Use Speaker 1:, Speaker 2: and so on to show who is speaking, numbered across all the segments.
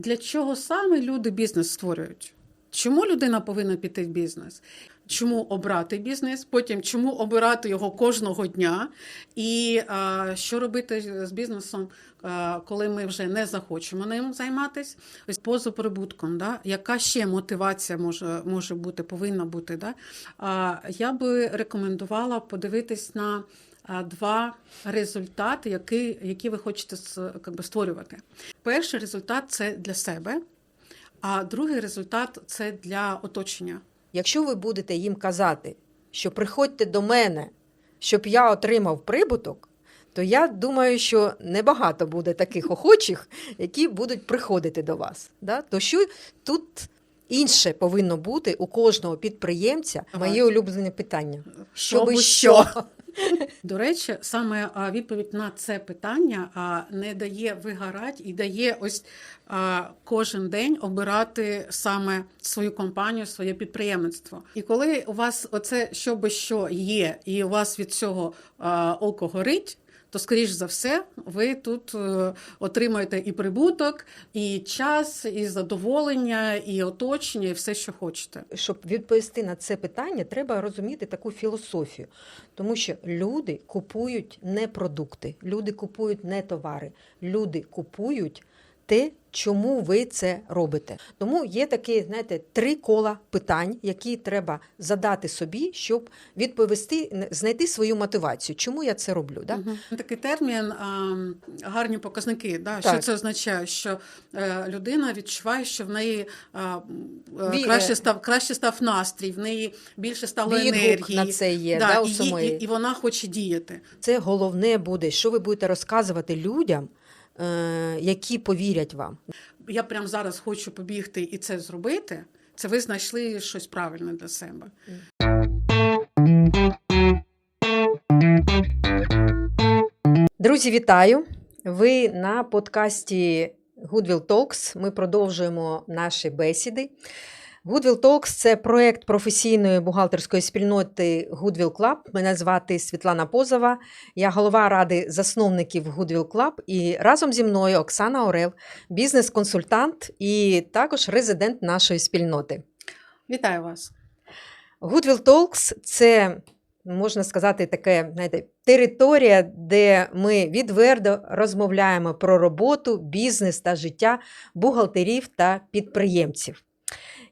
Speaker 1: Для чого саме люди бізнес створюють? Чому людина повинна піти в бізнес? Чому обрати бізнес? Потім чому обирати його кожного дня? І а, що робити з бізнесом, а, коли ми вже не захочемо ним займатися? Ось поза прибутком, да? яка ще мотивація може, може бути, повинна бути? Да? А, я би рекомендувала подивитись на два результати, які, які ви хочете створювати. Перший результат це для себе, а другий результат це для оточення.
Speaker 2: Якщо ви будете їм казати, що приходьте до мене, щоб я отримав прибуток, то я думаю, що небагато буде таких охочих, які будуть приходити до вас. Да? То що тут інше повинно бути у кожного підприємця? Моє улюблене питання.
Speaker 1: Щоби що. До речі, саме відповідь на це питання не дає вигорати і дає ось кожен день обирати саме свою компанію, своє підприємництво. І коли у вас оце що би що є, і у вас від цього око горить. То, скоріш за все, ви тут е, отримаєте і прибуток, і час, і задоволення, і оточення, і все, що хочете.
Speaker 2: Щоб відповісти на це питання, треба розуміти таку філософію, тому що люди купують не продукти, люди купують не товари, люди купують те, чому ви це робите. Тому є такі, знаєте, три кола питань, які треба задати собі, щоб відповісти, знайти свою мотивацію. Чому я це роблю? Да?
Speaker 1: Мгм. Такий термін а, гарні показники. Да? Що це означає? Що е, людина відчуває, що в неї е,
Speaker 2: Ві-
Speaker 1: краще став краще став настрій, в неї більше стало
Speaker 2: Відгук
Speaker 1: енергії.
Speaker 2: на це є, да, у
Speaker 1: і,
Speaker 2: самої.
Speaker 1: і, і вона хоче діяти.
Speaker 2: Це головне буде, що ви будете розказувати людям, які повірять вам.
Speaker 1: Я прямо зараз хочу побігти і це зробити. Це ви знайшли щось правильне для себе.
Speaker 2: Друзі, вітаю! Ви на подкасті Goodwill Talks. Ми продовжуємо наші бесіди. Goodwill Talks – це проєкт професійної бухгалтерської спільноти Goodwill Club. Мене звати Світлана Позова. Я голова ради засновників Goodwill Club. І разом зі мною Оксана Орел, бізнес-консультант і також резидент нашої спільноти.
Speaker 1: Вітаю вас.
Speaker 2: Goodwill Talks – це, можна сказати, таке, знаєте, територія, де ми відверто розмовляємо про роботу, бізнес та життя бухгалтерів та підприємців.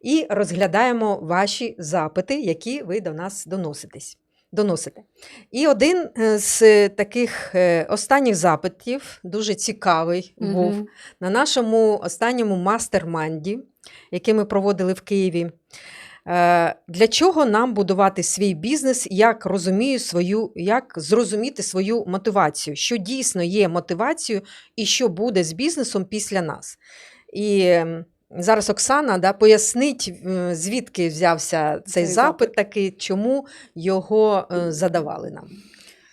Speaker 2: І розглядаємо ваші запити, які ви до нас доноситесь. Доносите. І один е, з таких е, останніх запитів, дуже цікавий був,
Speaker 1: Мгм.
Speaker 2: на нашому останньому мастерманді, який ми проводили в Києві. Е, Для чого нам будувати свій бізнес, як розумію свою, як зрозуміти свою мотивацію, що дійсно є мотивацією і що буде з бізнесом після нас? І ем, зараз Оксана да, пояснить, е, звідки взявся цей
Speaker 1: Цей
Speaker 2: запит,
Speaker 1: запит.
Speaker 2: такий, чому його е, задавали нам.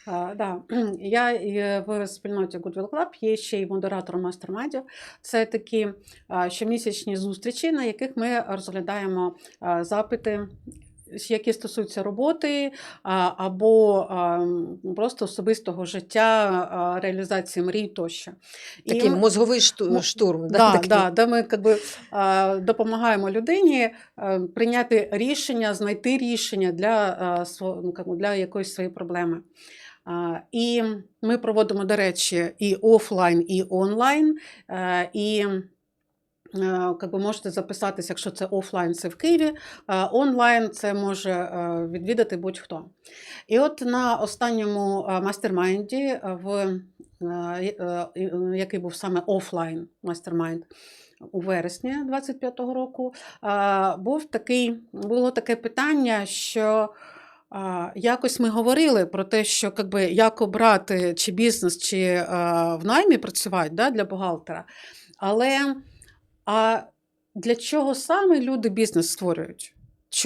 Speaker 1: А, да. Я е, в спільноті Goodwill Club є ще й модератором мастермайдів. Це такі щомісячні зустрічі, на яких ми розглядаємо запити. Які стосуються роботи або просто особистого життя, реалізації мрій тощо. І
Speaker 2: Такий
Speaker 1: ми-
Speaker 2: мозговий шту-
Speaker 1: Ну,
Speaker 2: штурм.
Speaker 1: Да,
Speaker 2: такий.
Speaker 1: да, де ми как би, а, допомагаємо людині прийняти рішення, знайти рішення для, ну, для якоїсь своєї проблеми. І ми проводимо, до речі, і офлайн, і онлайн. Е, І как би, можете записатися, якщо це офлайн, це в Києві. а Онлайн це може е, відвідати будь-хто. І от на останньому е, мастермайнді, е, е, е, е, який був саме офлайн мастермайнд, у вересні 25-го року, е, був такий, було таке питання, що Якось ми говорили про те, що якби, як обрати чи бізнес, чи е, в наймі працювати да, для бухгалтера. Але а для чого саме люди бізнес створюють?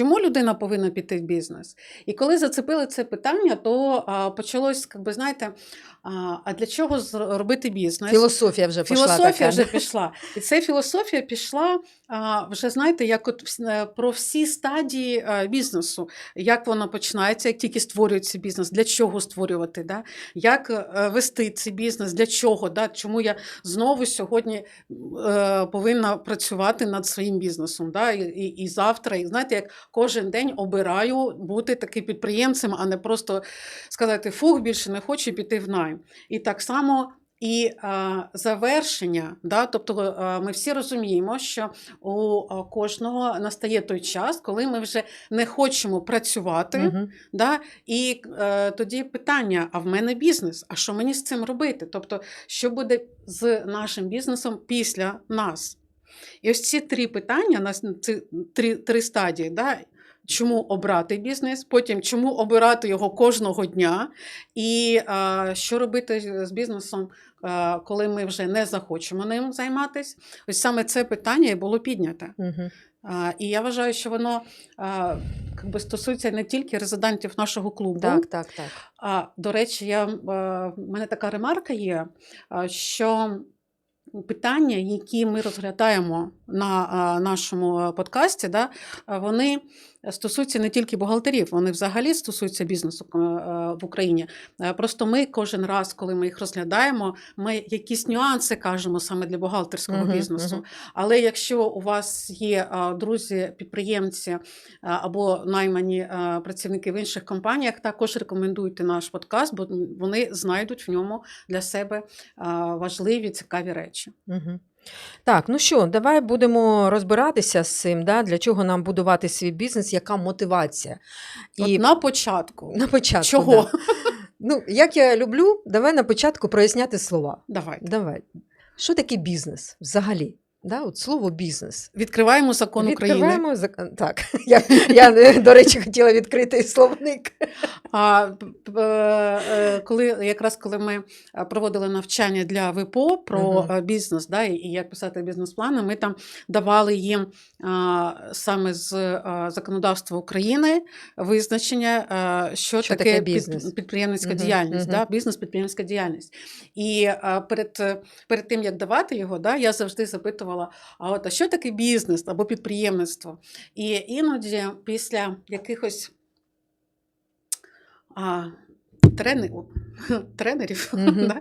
Speaker 1: Чому людина повинна піти в бізнес? І коли зацепили це питання, то а, почалось, як би, знаєте, а, а для чого зр- робити бізнес?
Speaker 2: Філософія вже пішла
Speaker 1: Філософія
Speaker 2: така.
Speaker 1: вже пішла. І ця філософія пішла а, вже, знаєте, як от е, про всі стадії е, бізнесу, як воно починається, як тільки створюється бізнес, для чого створювати, да? як е, вести цей бізнес, для чого, да? чому я знову сьогодні е, повинна працювати над своїм бізнесом. Да? І, і, і завтра, і знаєте, як кожен день обираю бути таким підприємцем, а не просто сказати, фух, більше не хочу піти в найм. І так само. І а, завершення, да, тобто а, ми всі розуміємо, що у а, кожного настає той час, коли ми вже не хочемо працювати,
Speaker 2: Мгм.
Speaker 1: Да? І е, тоді питання: а в мене бізнес? А що мені з цим робити? Тобто, що буде з нашим бізнесом після нас? І ось ці три питання, нас ці три, три стадії. Да? Чому обрати бізнес, потім чому обирати його кожного дня, і е, що робити з бізнесом, е, коли ми вже не захочемо ним займатися. Ось саме це питання і було підняте.
Speaker 2: Мгм.
Speaker 1: А, І я вважаю, що воно а, би, стосується не тільки резидентів нашого клубу.
Speaker 2: Так, так, так.
Speaker 1: А до речі, я, е, в мене така ремарка є, а, що питання, які ми розглядаємо на нашому подкасті, да, вони стосуються не тільки бухгалтерів, вони взагалі стосуються бізнесу е, е, в Україні. Е, Просто ми кожен раз, коли ми їх розглядаємо, ми якісь нюанси кажемо саме для бухгалтерського бізнесу.
Speaker 2: мгм.
Speaker 1: Але якщо у вас є друзі, підприємці або наймані працівники в інших компаніях, також рекомендуйте наш подкаст, бо вони знайдуть в ньому для себе важливі цікаві речі.
Speaker 2: Мгм. Так, ну що, давай будемо розбиратися з цим, да? для чого нам будувати свій бізнес, яка мотивація. І
Speaker 1: От на початку.
Speaker 2: на початку.
Speaker 1: Чого?
Speaker 2: Да. Ну, як я люблю, давай на початку проясняти слова.
Speaker 1: Давайте.
Speaker 2: Давай. Що таке бізнес взагалі? Да? От слово бізнес.
Speaker 1: Відкриваємо закон України.
Speaker 2: Відкриваємо зак- Так, я, я, е, до речі, хотіла відкрити словник.
Speaker 1: А е, коли якраз коли ми е, проводили навчання для ВПО про е, бізнес, да, і як писати бізнес-плани, ми там давали їм саме з законодавства України визначення, що,
Speaker 2: Що
Speaker 1: таке,
Speaker 2: таке
Speaker 1: під- підприємницька
Speaker 2: Мгм,
Speaker 1: діяльність,
Speaker 2: мгм.
Speaker 1: Да, бізнес-підприємницька діяльність. І перед, е, перед тим як давати його, да, я завжди запитувала: а от а що таке бізнес або підприємництво? І іноді після якихось а, тренерів, тренерів
Speaker 2: Мгм.
Speaker 1: да,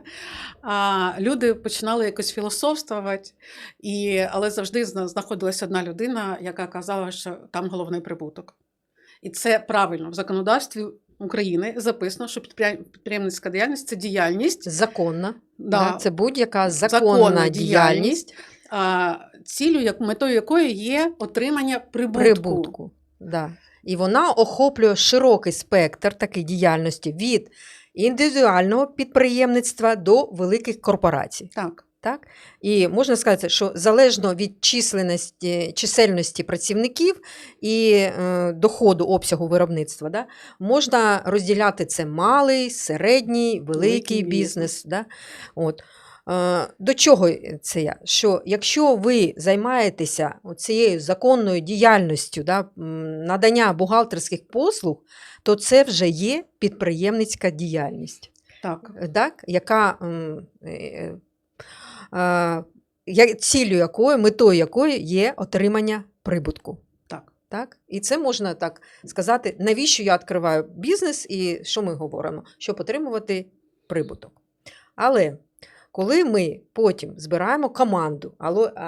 Speaker 1: а, люди починали якось філософствувати, і, але завжди знаходилася одна людина, яка казала, що там головний прибуток. І це правильно в законодавстві України записано, що підприємницька діяльність це діяльність,
Speaker 2: Законна.
Speaker 1: да,
Speaker 2: Да, це будь-яка законна,
Speaker 1: законна
Speaker 2: діяльність
Speaker 1: а, цілю, як, метою якої є отримання прибутку.
Speaker 2: прибутку. Да. І вона охоплює широкий спектр такої діяльності від індивідуального підприємництва до великих корпорацій.
Speaker 1: Так.
Speaker 2: Так? І можна сказати, що залежно від численності, чисельності працівників і е, доходу обсягу виробництва, да, можна розділяти це малий, середній, великий,
Speaker 1: Великий
Speaker 2: бізнес. Да? От. Е, До чого це я? Що якщо ви займаєтеся цією законною діяльністю да, надання бухгалтерських послуг, то це вже є підприємницька діяльність
Speaker 1: Так.
Speaker 2: так, яка е, е, ціллю якої, метою якої є отримання прибутку.
Speaker 1: Так.
Speaker 2: Так? І це можна так сказати, навіщо я відкриваю бізнес і що ми говоримо? Щоб отримувати прибуток. Але коли ми потім збираємо команду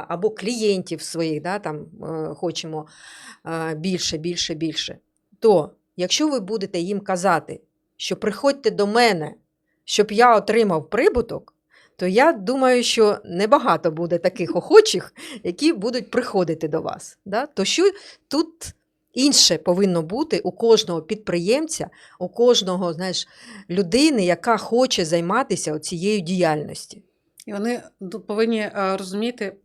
Speaker 2: або, клієнтів своїх, да, там, е, хочемо е, більше, більше, більше, то якщо ви будете їм казати, що приходьте до мене, щоб я отримав прибуток, то я думаю, що небагато буде таких охочих, які будуть приходити до вас. Да? То що тут інше повинно бути у кожного підприємця, у кожного знаєш, людини, яка хоче займатися цією діяльністю.
Speaker 1: І вони повинні е, розуміти,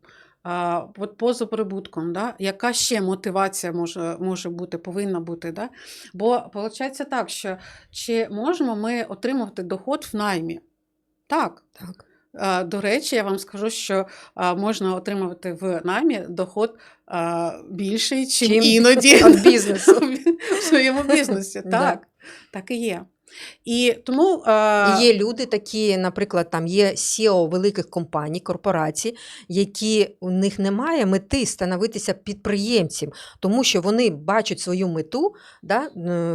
Speaker 1: от поза прибутком, да, яка ще мотивація може, може бути, повинна бути. Да? Бо виходить так, що чи можемо ми отримувати доход в наймі? Так.
Speaker 2: Так.
Speaker 1: А, До речі, я вам скажу, що а, можна отримувати в наймі доход а, більший, ніж
Speaker 2: Чим
Speaker 1: іноді
Speaker 2: від бізнесу.
Speaker 1: в своєму бізнесі.
Speaker 2: Да.
Speaker 1: Так, так і є. І тому а,
Speaker 2: Є люди такі, наприклад, там є CEO великих компаній, корпорацій, які у них немає мети становитися підприємцем, тому що вони бачать свою мету да,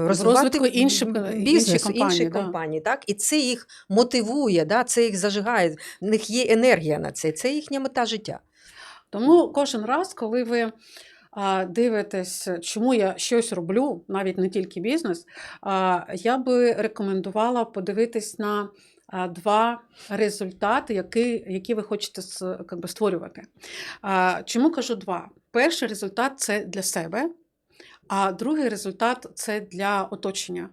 Speaker 2: розвивати
Speaker 1: інших-
Speaker 2: м,
Speaker 1: інші компанії, да.
Speaker 2: компаній. Так? І це їх мотивує, да, це їх зажигає, в них є енергія на це, це їхня мета життя.
Speaker 1: Тому кожен раз, коли ви дивитесь, чому я щось роблю, навіть не тільки бізнес, я би рекомендувала подивитись на два результати, які, які ви хочете би, створювати. Чому кажу два? Перший результат це для себе, а другий результат це для оточення.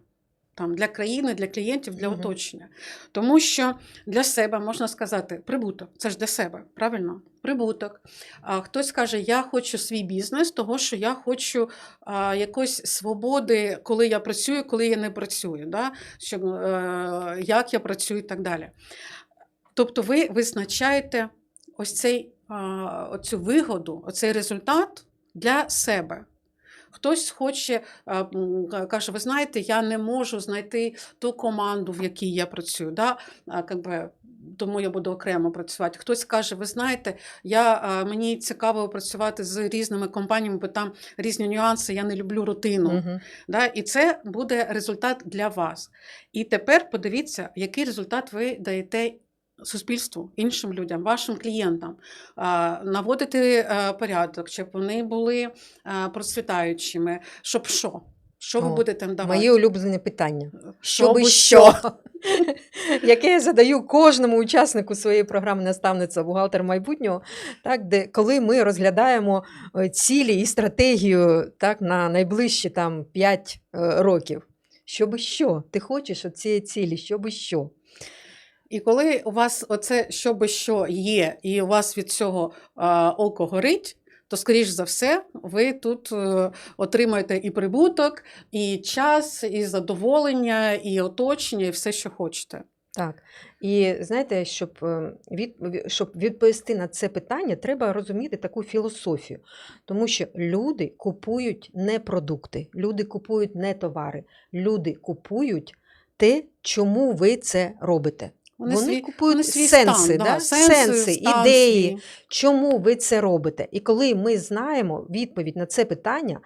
Speaker 1: Там, для країни, для клієнтів, для
Speaker 2: Мгм.
Speaker 1: оточення. Тому що для себе можна сказати прибуток, це ж для себе, правильно? Прибуток. А хтось каже, я хочу свій бізнес, того що я хочу а, якоїсь свободи, коли я працюю, коли я не працюю, да? що, е, як я працюю і так далі. Тобто ви визначаєте ось цей, а, оцю вигоду, оцей результат для себе. Хтось хоче, ка- каже, ви знаєте, я не можу знайти ту команду, в якій я працюю. Да? Тому я буду окремо працювати. Хтось каже, ви знаєте, я, мені цікаво працювати з різними компаніями, бо там різні нюанси, я не люблю рутину.
Speaker 2: Мгм.
Speaker 1: Да? І це буде результат для вас. І тепер подивіться, який результат ви даєте суспільству, іншим людям, вашим клієнтам, наводити е, порядок, щоб вони були е, процвітаючими. Щоб що? Що ви
Speaker 2: О,
Speaker 1: будете їм давати?
Speaker 2: Моє улюблене питання.
Speaker 1: Щоби
Speaker 2: що? Яке я задаю кожному учаснику своєї програми наставниця бухгалтер майбутнього, так, де коли ми розглядаємо е, цілі і стратегію так, на найближчі там, 5 років. Щоби що? Ти хочеш цієї цілі, щоби що?
Speaker 1: І коли у вас оце щоби що є, і у вас від цього око горить, то, скоріш за все, ви тут е, отримаєте і прибуток, і час, і задоволення, і оточення, і все, що хочете.
Speaker 2: Так. І знаєте, щоб, е, від, щоб відповісти на це питання, треба розуміти таку філософію. Тому що люди купують не продукти, люди купують не товари, люди купують те, чому ви це робите. Вони,
Speaker 1: свій-
Speaker 2: купують
Speaker 1: вони свій
Speaker 2: сенси,
Speaker 1: стан,
Speaker 2: да?
Speaker 1: да,
Speaker 2: сенси,
Speaker 1: стан
Speaker 2: ідеї,
Speaker 1: свій.
Speaker 2: чому ви це робите. І коли ми знаємо відповідь на це питання,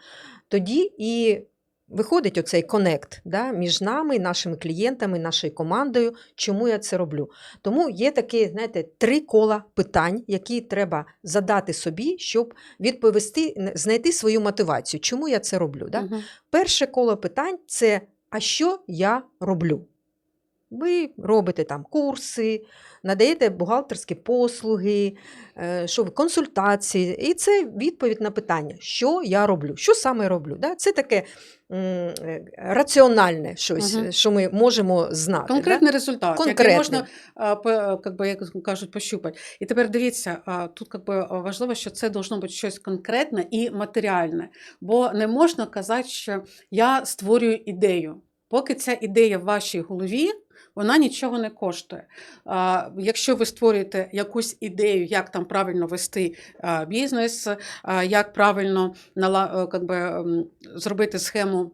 Speaker 2: тоді і виходить оцей конект да, між нами, нашими клієнтами, нашою командою, чому я це роблю. Тому є такі, знаєте, три кола питань, які треба задати собі, щоб відповісти, знайти свою мотивацію, чому я це роблю. Да?
Speaker 1: Мгм.
Speaker 2: Перше коло питань це а що я роблю? Ви робите там курси, надаєте бухгалтерські послуги, е, що ви, консультації. І це відповідь на питання, що я роблю, що саме роблю. Да? Це таке м, е, раціональне щось,
Speaker 1: Мгм.
Speaker 2: що ми можемо знати. да?
Speaker 1: Конкретний результат, який можна, как би, як кажуть, пощупати. І тепер дивіться, тут как би, важливо, що це должно бути щось конкретне і матеріальне. Бо не можна казати, що я створюю ідею. Поки ця ідея в вашій голові, вона нічого не коштує. А, Якщо ви створюєте якусь ідею, як там правильно вести бізнес, як правильно е, би, зробити схему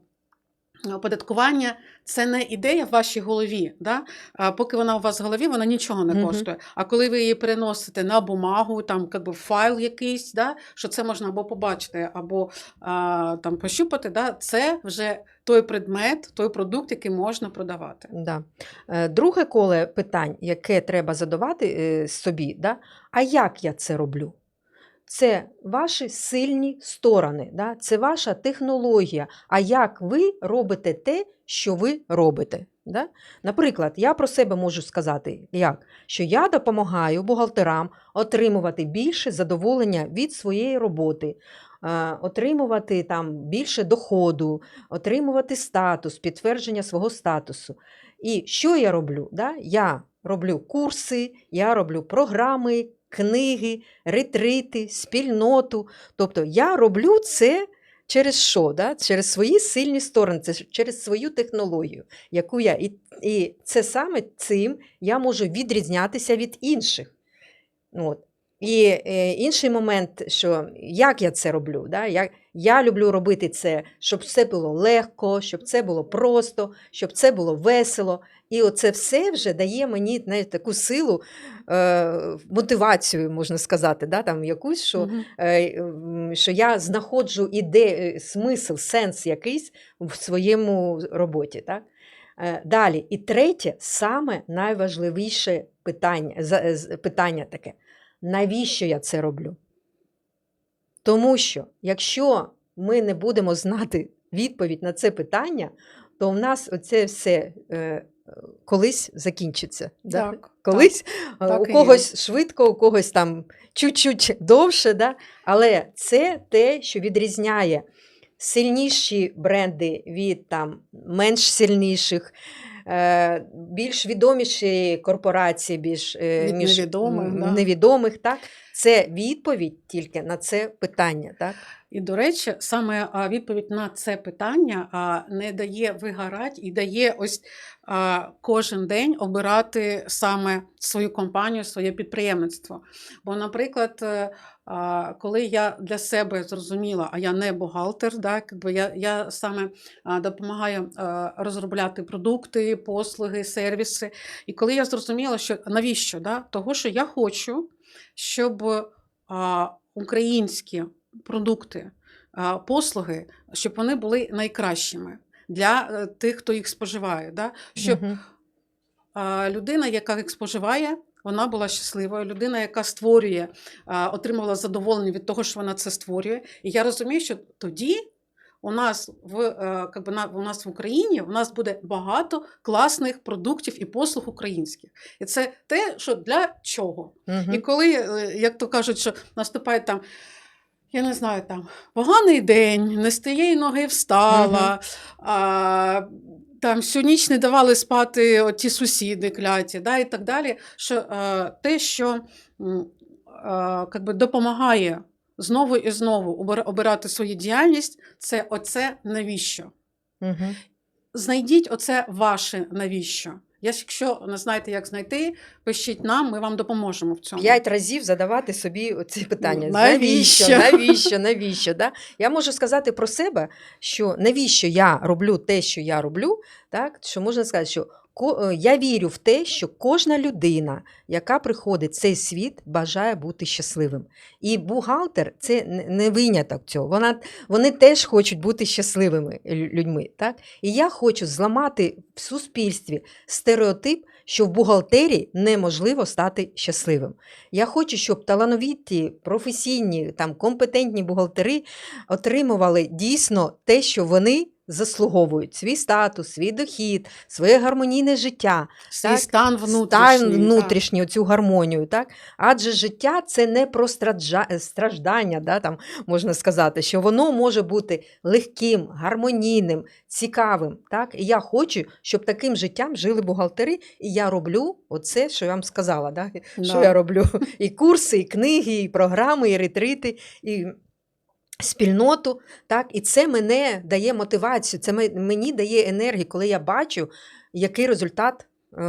Speaker 1: оподаткування, це не ідея в вашій голові. Да? А поки вона у вас в голові, вона нічого не коштує. А коли ви її переносите на бумагу, там как би, файл якийсь, да? що це можна або побачити, або а, там, пощупати, да? це вже той предмет, той продукт, який можна продавати.
Speaker 2: Да. Е, Друге коле питань, яке треба задавати е, собі, да? а як я це роблю? Це ваші сильні сторони, да? це ваша технологія. А як ви робите те, що ви робите? Да? Наприклад, я про себе можу сказати, як? що я допомагаю бухгалтерам отримувати більше задоволення від своєї роботи, е, отримувати там більше доходу, отримувати статус, підтвердження свого статусу. І що я роблю? Да? Я роблю курси, я роблю програми, книги, ретрити, спільноту. Тобто я роблю це через що? Да? Через свої сильні сторони, це через свою технологію, яку я. І, і це саме цим я можу відрізнятися від інших. От. І е, інший момент, що як я це роблю? Да? Я, я люблю робити це, щоб це було легко, щоб це було просто, щоб це було весело. І оце все вже дає мені знаєте, таку силу, е, мотивацію, можна сказати, да? там, якусь, що, е, що я знаходжу іде, смисл, сенс якийсь в своєму роботі. Так? Е, Далі, і третє, саме найважливіше питання, питання таке: навіщо я це роблю? Тому що якщо ми не будемо знати відповідь на це питання, то в нас оце все е, колись закінчиться. Да?
Speaker 1: Так,
Speaker 2: Колись е,
Speaker 1: так
Speaker 2: у когось швидко, у когось там чуть-чуть довше, да? але це те, що відрізняє сильніші бренди від там, менш сильніших. Е, Більш відоміші корпорації, більш е,
Speaker 1: Від
Speaker 2: між
Speaker 1: невідомих, да.
Speaker 2: невідомих, так це відповідь тільки на це питання. Так?
Speaker 1: І, до речі, саме відповідь на це питання не дає вигорати і дає ось кожен день обирати саме свою компанію, своє підприємництво. Бо, наприклад, е, коли я для себе зрозуміла, а я не бухгалтер, да, якби я, я саме допомагаю розробляти продукти, послуги, сервіси. І коли я зрозуміла, що навіщо? Да? Того, що я хочу, щоб українські продукти, послуги, щоб вони були найкращими для е, тих, хто їх споживає. Да? Щоб людина, яка їх споживає, вона була щасливою. Людина, яка створює, отримувала задоволення від того, що вона це створює. І я розумію, що тоді. У нас в е, как би, на, у нас в Україні у нас буде багато класних продуктів і послуг українських. І це те, що для чого.
Speaker 2: Мгм.
Speaker 1: І коли, е, як то кажуть, що наступає там, я не знаю, там поганий день, не з тієї ноги встала, а, там всю ніч не давали спати ті сусіди кляті, да, і так далі. Що е, те, що е, как би допомагає знову і знову обирати свою діяльність, це оце навіщо.
Speaker 2: Угу.
Speaker 1: Знайдіть оце ваше навіщо. Якщо не знаєте, як знайти, пишіть нам, ми вам допоможемо в цьому.
Speaker 2: П'ять разів задавати собі ці питання.
Speaker 1: Ну, навіщо?
Speaker 2: Навіщо? Навіщо? Да? Я можу сказати про себе, що навіщо я роблю те, що я роблю, так? що можна сказати, що я вірю в те, що кожна людина, яка приходить в цей світ, бажає бути щасливим. І бухгалтер це не- виняток цього. Вона, вони теж хочуть бути щасливими людьми. Так? І я хочу зламати в суспільстві стереотип, що в бухгалтерії неможливо стати щасливим. Я хочу, щоб талановиті, професійні, там, компетентні бухгалтери отримували дійсно те, що вони заслуговують: свій статус, свій дохід, своє гармонійне життя,
Speaker 1: Свій
Speaker 2: так,
Speaker 1: стан внутрішній.
Speaker 2: стан
Speaker 1: так.
Speaker 2: внутрішній, цю гармонію. Так? Адже життя це не про страджа- страждання, да, там, можна сказати, що воно може бути легким, гармонійним, цікавим. Так? І я хочу, щоб таким життям жили бухгалтери, і я роблю оце, що я вам сказала. Да? Що
Speaker 1: Да.
Speaker 2: я роблю? І курси, і книги, і програми, і ретрити, і спільноту. Так? І це мене дає мотивацію, це мені дає енергію, коли я бачу, який результат. Е,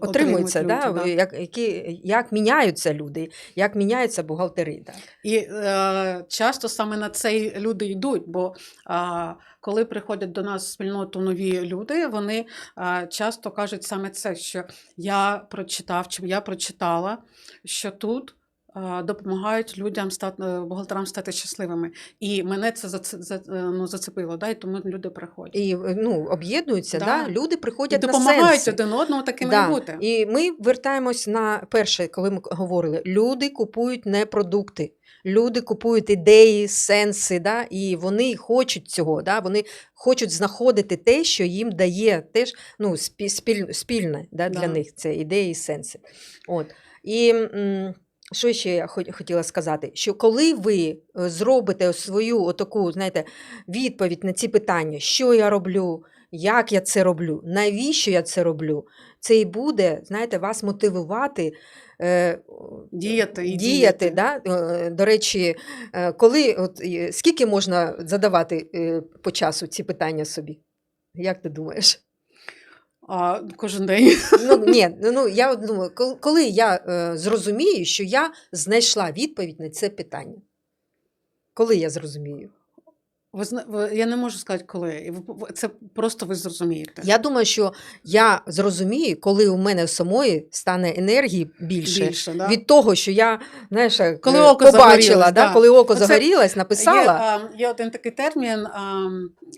Speaker 2: отримується, да?
Speaker 1: да.
Speaker 2: Як, які, як міняються люди, як міняються бухгалтери. Да?
Speaker 1: І е, часто саме на це люди йдуть, бо е, коли приходять до нас в спільноту нові люди, вони е, часто кажуть саме це, що я прочитав, чи я прочитала, що тут. Е, Допомагають людям стати бухгалтерам стати щасливими, і мене це е, ну, зацепило, да, і тому люди приходять
Speaker 2: І ну, об'єднуються, да.
Speaker 1: Да.
Speaker 2: люди
Speaker 1: і
Speaker 2: приходять на
Speaker 1: допомагають
Speaker 2: сенси.
Speaker 1: один одному такими
Speaker 2: Да.
Speaker 1: бути.
Speaker 2: І ми вертаємось на перше, коли ми говорили: люди купують не продукти, люди купують ідеї, сенси, да? і вони хочуть цього. Да? Вони хочуть знаходити те, що їм дає теж ну, спіль, спільне да, для
Speaker 1: Да.
Speaker 2: них це ідеї і сенси. От. І м, що ще я хот- хотіла сказати? Що коли ви е, зробите свою отаку, знаєте, відповідь на ці питання, що я роблю, як я це роблю, навіщо я це роблю, це і буде, знаєте, вас мотивувати. е,
Speaker 1: Діяти і
Speaker 2: діяти.
Speaker 1: діяти.
Speaker 2: Да? Е, До речі, е, коли, от, скільки можна задавати по часу ці питання собі? Як ти думаєш?
Speaker 1: А, кожен день.
Speaker 2: Ну, ні, ну, ну я думаю, коли я е, зрозумію, що я знайшла відповідь на це питання. Коли я зрозумію?
Speaker 1: Ви, зна- я не можу сказати, коли. І Це просто ви зрозумієте.
Speaker 2: Я думаю, що я зрозумію, коли у мене самої стане енергії більше.
Speaker 1: Більше, да?
Speaker 2: Від того, що я знаєш,
Speaker 1: Коли
Speaker 2: е,
Speaker 1: око
Speaker 2: побачила, да, коли око
Speaker 1: Оце
Speaker 2: загорілось, написала.
Speaker 1: Є, є один такий термін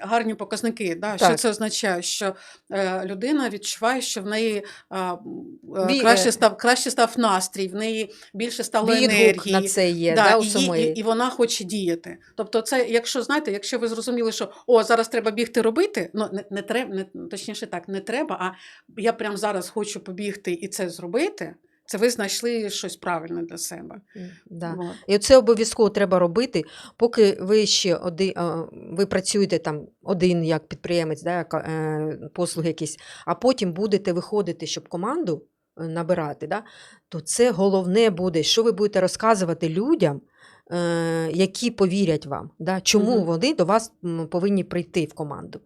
Speaker 1: гарні показники. Да? Що це означає? Що е, людина відчуває, що в неї е, краще, став, краще став настрій, в неї більше стало
Speaker 2: Відгук
Speaker 1: енергії.
Speaker 2: на це є,
Speaker 1: Да,
Speaker 2: да, у
Speaker 1: і,
Speaker 2: самої.
Speaker 1: і, і вона хоче діяти. Тобто, це, якщо знаєте, якщо ви зрозуміли, що о, зараз треба бігти робити, ну не, не треба, не, точніше так, не треба, а я прямо зараз хочу побігти і це зробити. Це ви знайшли щось правильне для себе.
Speaker 2: Да.
Speaker 1: От.
Speaker 2: І це обов'язково треба робити, поки ви ще один, ви працюєте там один як підприємець, да, як, е, послуги якісь, а потім будете виходити, щоб команду е, набирати, да, то це головне буде, що ви будете розказувати людям, які повірять вам, да, чому
Speaker 1: Мгм.
Speaker 2: вони до вас повинні прийти в команду.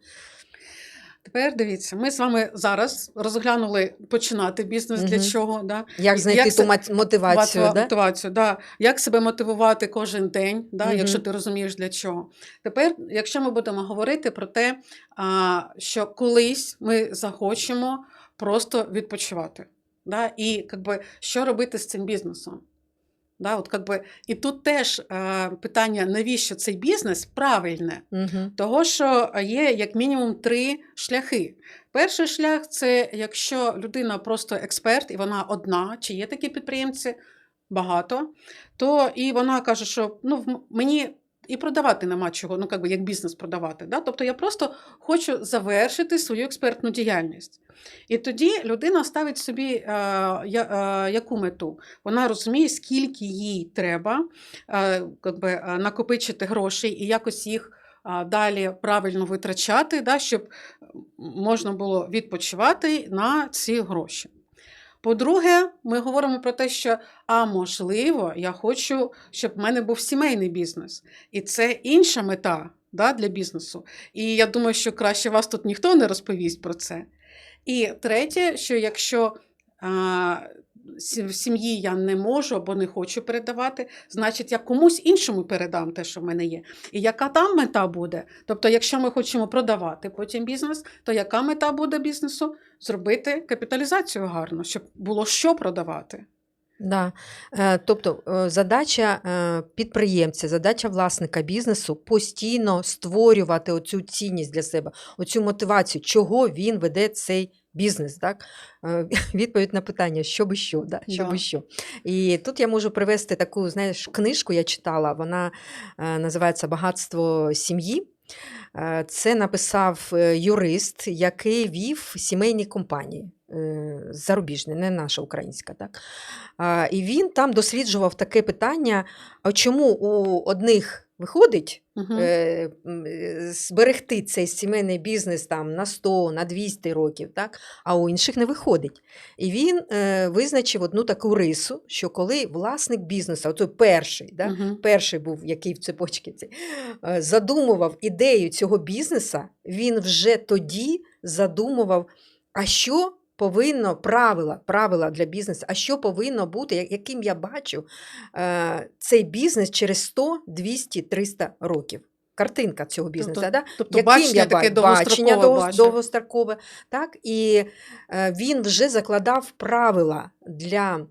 Speaker 1: Тепер дивіться, ми з вами зараз розглянули починати бізнес для чого. Да?
Speaker 2: Як знайти
Speaker 1: Як
Speaker 2: ту мотивацію? Да?
Speaker 1: мотивацію, да. Як себе мотивувати кожен день, да,
Speaker 2: Мгм.
Speaker 1: якщо ти розумієш для чого. Тепер, якщо ми будемо говорити про те, що колись ми захочемо просто відпочивати. Да, і якби, що робити з цим бізнесом? Да, от, якби, і тут теж е, питання, навіщо цей бізнес правильне.
Speaker 2: Угу.
Speaker 1: Того, що є як мінімум три шляхи. Перший шлях це якщо людина просто експерт і вона одна, чи є такі підприємці багато, то і вона каже, що ну, мені і продавати нема чого, ну як, би, як бізнес продавати. Да? Тобто я просто хочу завершити свою експертну діяльність. І тоді людина ставить собі е, я- е, яку мету? Вона розуміє, скільки їй треба е, би, е, накопичити грошей і якось їх далі правильно витрачати, да, щоб можна було відпочивати на ці гроші. По-друге, ми говоримо про те, що а можливо, я хочу, щоб в мене був сімейний бізнес. І це інша мета да, для бізнесу. І я думаю, що краще вас тут ніхто не розповість про це. І третє, що якщо а, в сім'ї я не можу або не хочу передавати, значить я комусь іншому передам те, що в мене є. І яка там мета буде? Тобто, якщо ми хочемо продавати потім бізнес, то яка мета буде бізнесу? Зробити капіталізацію гарно, щоб було що продавати.
Speaker 2: Да. Е, Тобто е, задача е, підприємця, задача власника бізнесу постійно створювати оцю цінність для себе, оцю мотивацію, чого він веде цей бізнес. Так? Е, Відповідь на питання, що би що, да? що, би що. І тут я можу привести таку знаєш, книжку, я читала, вона е, називається Багатство сім'ї. Е, Це написав юрист, який вів сімейні компанії е, зарубіжні, не наша українська. Так? І він там досліджував таке питання: а чому у одних виходить
Speaker 1: Угу.
Speaker 2: зберегти цей сімейний бізнес там на 100, на 200 років, так? а у інших не виходить. І він визначив одну таку рису, що коли власник бізнесу, отой перший, да,
Speaker 1: Угу.
Speaker 2: перший був, який в цепочці, задумував ідею цього бізнеса, він вже тоді задумував, а що повинно правила, правила для бізнесу, а що повинно бути, яким я бачу е, цей бізнес через 100, 200, 300 років. Картинка цього бізнесу.
Speaker 1: Тобто-
Speaker 2: да?
Speaker 1: тобто
Speaker 2: яким
Speaker 1: бачення
Speaker 2: я
Speaker 1: таке
Speaker 2: бачення
Speaker 1: довгострокове,
Speaker 2: довгострокове. Так? І е, він вже закладав правила для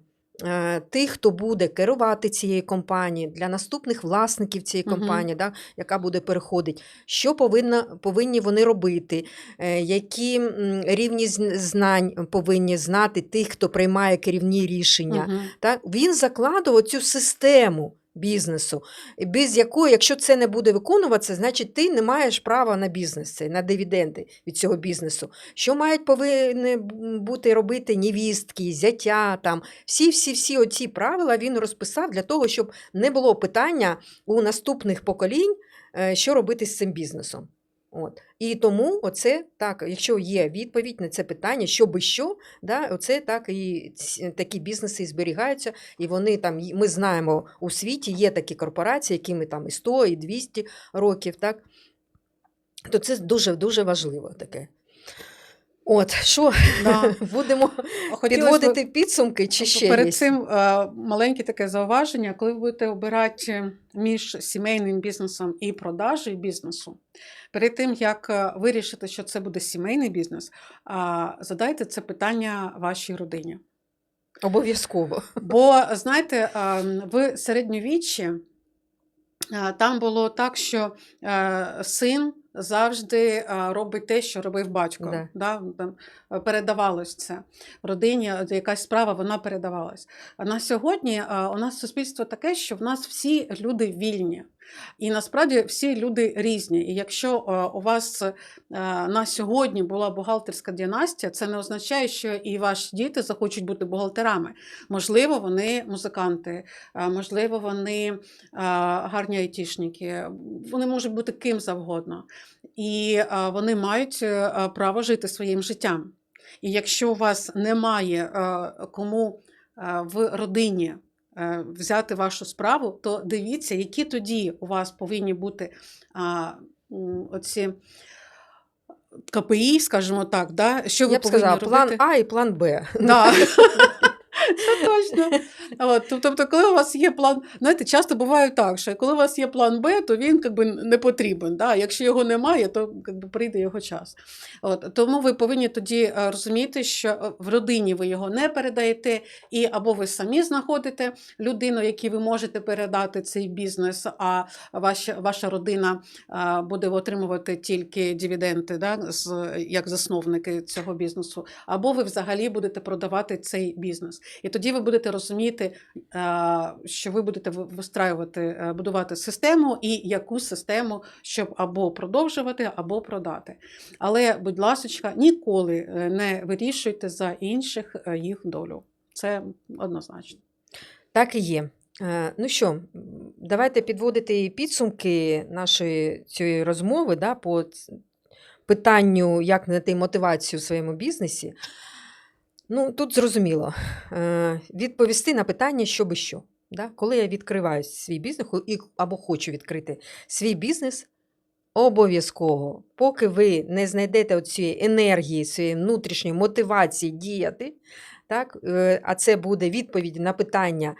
Speaker 2: тих, хто буде керувати цією компанією, для наступних власників цієї компанії, да, яка буде переходити, що повинна, повинні вони робити, е, які рівні зн- знань повинні знати тих, хто приймає керівні рішення. Так? Він закладував цю систему бізнесу, без якої, якщо це не буде виконуватися, значить ти не маєш права на бізнес, на дивіденди від цього бізнесу. Що мають повинні бути робити невістки, зятя, там, всі, всі, всі оці правила він розписав для того, щоб не було питання у наступних поколінь, е, що робити з цим бізнесом. От. І тому оце так, якщо є відповідь на це питання, що би що, да, оце так і такі бізнеси і зберігаються, і вони там, ми знаємо, у світі є такі корпорації, якими там і 100, і 200 років, так? То це дуже-дуже важливо таке. От, що
Speaker 1: Да.
Speaker 2: будемо
Speaker 1: Хотілося
Speaker 2: підводити підсумки чи ще
Speaker 1: Перед
Speaker 2: є?
Speaker 1: цим е, маленьке таке зауваження, коли ви будете обирати між сімейним бізнесом і продажею бізнесу, перед тим як е, вирішити, що це буде сімейний бізнес, задайте це питання вашій родині.
Speaker 2: Обов'язково.
Speaker 1: Бо знаєте, е, в середньовіччі е, там було так, що е, син завжди е, робить те, що робив батько.
Speaker 2: Да.
Speaker 1: Да? Е, Передавалось це в родині, якась справа вона передавалась. А на сьогодні е, у нас суспільство таке, що в нас всі люди вільні. І насправді всі люди різні. І якщо у вас на сьогодні була бухгалтерська династія, це не означає, що і ваші діти захочуть бути бухгалтерами. Можливо, вони музиканти, можливо, вони гарні айтішники, вони можуть бути ким завгодно. І е, вони мають е, право жити своїм життям. І якщо у вас немає е, кому е, в родині е, взяти вашу справу, то дивіться, які тоді у вас повинні бути оці КПІ, скажімо так, да? що ви
Speaker 2: Я б
Speaker 1: повинні
Speaker 2: сказала, план. А і план Б.
Speaker 1: Да. Точно. От, тобто, коли у вас є план, знаєте, часто буває так, що коли у вас є план Б, то він якби, не потрібен. Да? Якщо його немає, то якби, прийде його час. От, тому ви повинні тоді е, розуміти, що е, в родині ви його не передаєте, і або ви самі знаходите людину, якій ви можете передати цей бізнес, а ваша, ваша родина а, буде отримувати тільки дивіденди да, з, як засновники цього бізнесу, або ви взагалі будете продавати цей бізнес. І тоді ви будете розуміти, що ви будете вистраювати, е, будувати систему і яку систему, щоб або продовжувати, або продати. Але, будь ласка, ніколи е, не вирішуйте за інших е, їх долю. Це однозначно.
Speaker 2: Так і є. Е, Ну що, давайте підводити підсумки нашої цієї розмови да, по питанню, як знайти мотивацію в своєму бізнесі. Ну, тут зрозуміло. Е, Відповісти на питання, що би що. Да? Коли я відкриваю свій бізнес або хочу відкрити свій бізнес, обов'язково, поки ви не знайдете цієї енергії, цієї внутрішньої мотивації діяти, так? е, а це буде відповідь на питання,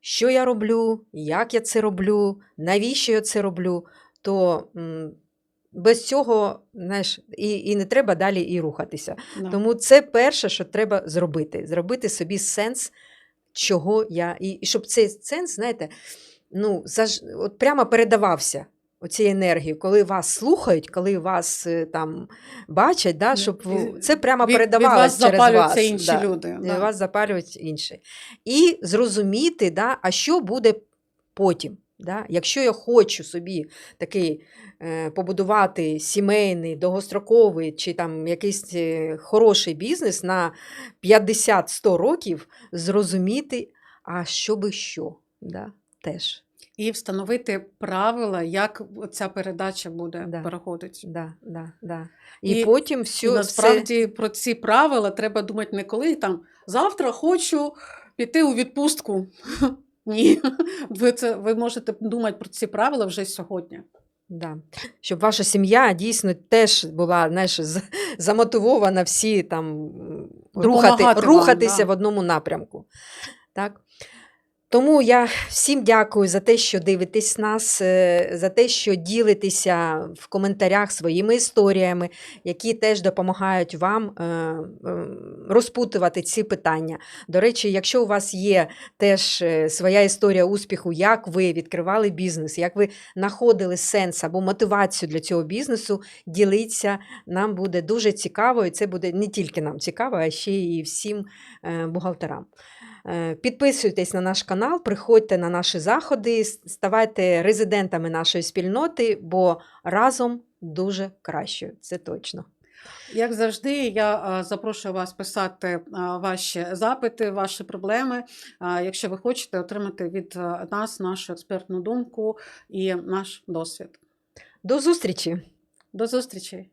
Speaker 2: що я роблю, як я це роблю, навіщо я це роблю, то без цього знаєш, і, і не треба далі і рухатися.
Speaker 1: Да.
Speaker 2: Тому це перше, що треба зробити. Зробити собі сенс, чого я. І, і щоб цей сенс, знаєте, ну, заж... от прямо передавався. Оці енергії, коли вас слухають, коли вас е, там бачать, да, щоб
Speaker 1: від-
Speaker 2: це прямо
Speaker 1: від, від
Speaker 2: передавалося
Speaker 1: вас
Speaker 2: через вас.
Speaker 1: інші
Speaker 2: да.
Speaker 1: люди.
Speaker 2: І
Speaker 1: да.
Speaker 2: Вас запалюють інші. І зрозуміти, да, а що буде потім. Да? Якщо я хочу собі такий е, побудувати сімейний, довгостроковий чи там якийсь е, хороший бізнес на 50-100 років, зрозуміти, а що би що. Да? Теж.
Speaker 1: І встановити правила, як ця передача буде
Speaker 2: Да.
Speaker 1: переходити.
Speaker 2: Да, да, да. І,
Speaker 1: І-
Speaker 2: потім
Speaker 1: І
Speaker 2: все,
Speaker 1: насправді про ці правила треба думати не коли там завтра хочу піти у відпустку. Ні, ви це ви можете думати про ці правила вже сьогодні.
Speaker 2: Да. Щоб ваша сім'я дійсно теж була знаєш, замотивована всі там м, рухати,
Speaker 1: Допомагати вам,
Speaker 2: рухатися
Speaker 1: да.
Speaker 2: в одному напрямку. Так? Тому я всім дякую за те, що дивитесь нас, е, за те, що ділитеся в коментарях своїми історіями, які теж допомагають вам е, е, розпутувати ці питання. До речі, якщо у вас є теж своя історія успіху, як ви відкривали бізнес, як ви знаходили сенс або мотивацію для цього бізнесу, діліться. Нам буде дуже цікаво, і це буде не тільки нам цікаво, а ще і всім бухгалтерам. Е, Підписуйтесь на наш канал, приходьте на наші заходи, ставайте резидентами нашої спільноти, бо разом дуже краще. Це точно.
Speaker 1: Як завжди, я запрошую вас писати ваші запити, ваші проблеми, якщо ви хочете отримати від нас нашу експертну думку і наш досвід.
Speaker 2: До зустрічі!
Speaker 1: До зустрічі!